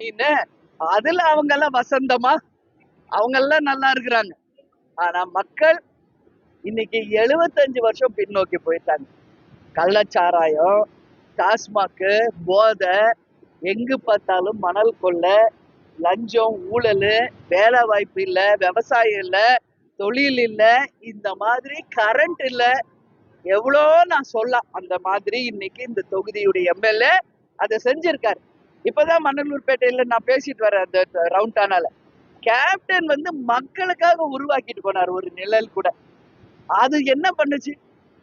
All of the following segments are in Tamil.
அப்படின்னு அதுல அவங்க எல்லாம் வசந்தமா அவங்க எல்லாம் நல்லா இருக்கிறாங்க. ஆனா மக்கள் இன்னைக்கு எழுபத்தஞ்சு வருஷம் பின்னோக்கி போயிட்டாங்க. கள்ளச்சாராயம் டாஸ்மாக்கு போதை எங்கு பார்த்தாலும் மணல் கொள்ளை லஞ்சம் ஊழல் வேலை வாய்ப்பு இல்லை விவசாயம் இல்லை தொழில் இல்லை இந்த மாதிரி கரண்ட் இல்லை. எவ்வளோ நான் சொல்லலாம் அந்த மாதிரி இன்னைக்கு இந்த தொகுதியுடைய எம்எல்ஏ அதை செஞ்சிருக்காரு. இப்பதான் மண்ணலூர்பேட்டையில நான் பேசிட்டு வரேன் அந்த ரவுண்டானால கேப்டன் வந்து மக்களுக்காக உருவாக்கிட்டு போனார் ஒரு நிழல் கூட. அது என்ன பண்ணுச்சு?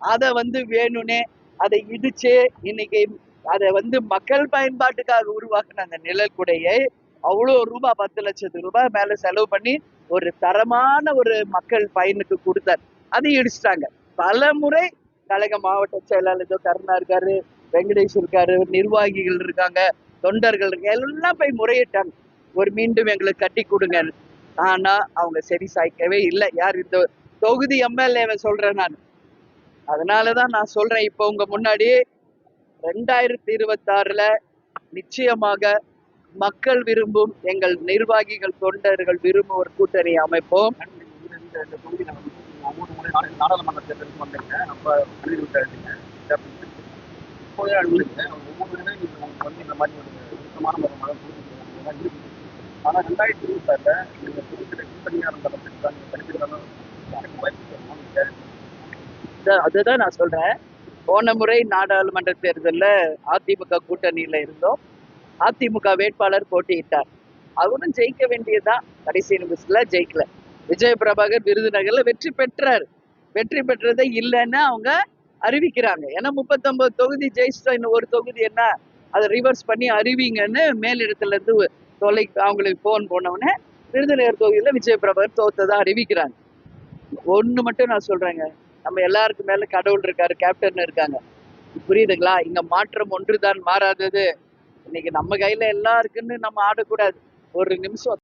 அதை வந்து வேணும்னே அதை இடிச்சு இன்னைக்கு அதை வந்து மக்கள் பயன்பாட்டுக்காக உருவாக்குன அந்த நிழல் கூடையை அவ்வளோ ரூபாய் பத்து லட்சத்து ரூபாய் மேல செலவு பண்ணி ஒரு தரமான ஒரு மக்கள் பயனுக்கு கொடுத்தார். அதை இடிச்சிட்டாங்க. பல முறை கழக மாவட்ட செயலாளர் கருணா இருக்காரு வெங்கடேஷ் இருக்காரு நிர்வாகிகள் இருக்காங்க. தொண்டர்கள் எல்லாம் போய் முறையிட்டாங்க. ஒரு மீண்டும் எங்களுக்கு கட்டி கொடுங்க ஆனா அவங்க சரி சாய்க்கவே இல்லை. யார் இந்த தொகுதி எம்எல்ஏவை சொல்றேன் நான். அதனாலதான் நான் சொல்றேன் இப்போ உங்க முன்னாடி ரெண்டாயிரத்தி இருபத்தாறுல நிச்சயமாக மக்கள் விரும்பும் எங்கள் நிர்வாகிகள் தொண்டர்கள் விரும்பும் ஒரு கூட்டணி அமைப்போம். நாடாளுமன்ற தேர்தலுக்கு வந்திருக்கேன். நம்ம கல்வி விட்டாருங்க ஒவ்வொரு வந்து இந்த மாதிரி ஒரு சுத்தமான ஒரு மழை இருக்குது ஆனா ரெண்டாயிரத்தி இருபத்தாறுல நீங்க குறிப்பிட்ட கூட்டணியா வாய்ப்பு அதுதான் நான் சொல்றேன். போன முறை நாடாளுமன்ற தேர்தலில் அதிமுக கூட்டணியில் இருந்தோம். அதிமுக வேட்பாளர் போட்டியிட்டார். அவரும் ஜெயிக்க வேண்டியதுதான். கடைசி நிமிஷத்தில் ஜெயிக்கல. விஜய பிரபாகர் விருதுநகரில் வெற்றி பெற்றார். வெற்றி பெற்றதை இல்லைன்னு அவங்க அறிவிக்கிறாங்க. ஏன்னா முப்பத்தொன்பது தொகுதி ஜெயிச்சிட்டோம் இன்னும் ஒரு தொகுதி என்ன? அதை ரிவர்ஸ் பண்ணி அறிவிங்கன்னு மேலிடத்துல இருந்து தொலை அவங்களுக்கு போன் போனவுடனே விருதுநகர் தொகுதியில் விஜயபிரபர் தோத்ததாக அறிவிக்கிறாங்க. ஒன்று மட்டும் நான் சொல்கிறேங்க நம்ம எல்லாருக்கும் மேலே கடவுள் இருக்காரு கேப்டன் இருக்காங்க. புரியுதுங்களா? இங்கே மாற்றம் ஒன்றுதான் மாறாதது. இன்னைக்கு நம்ம கையில் எல்லாம் இருக்குன்னு நம்ம ஆடக்கூடாது. ஒரு நிமிஷம்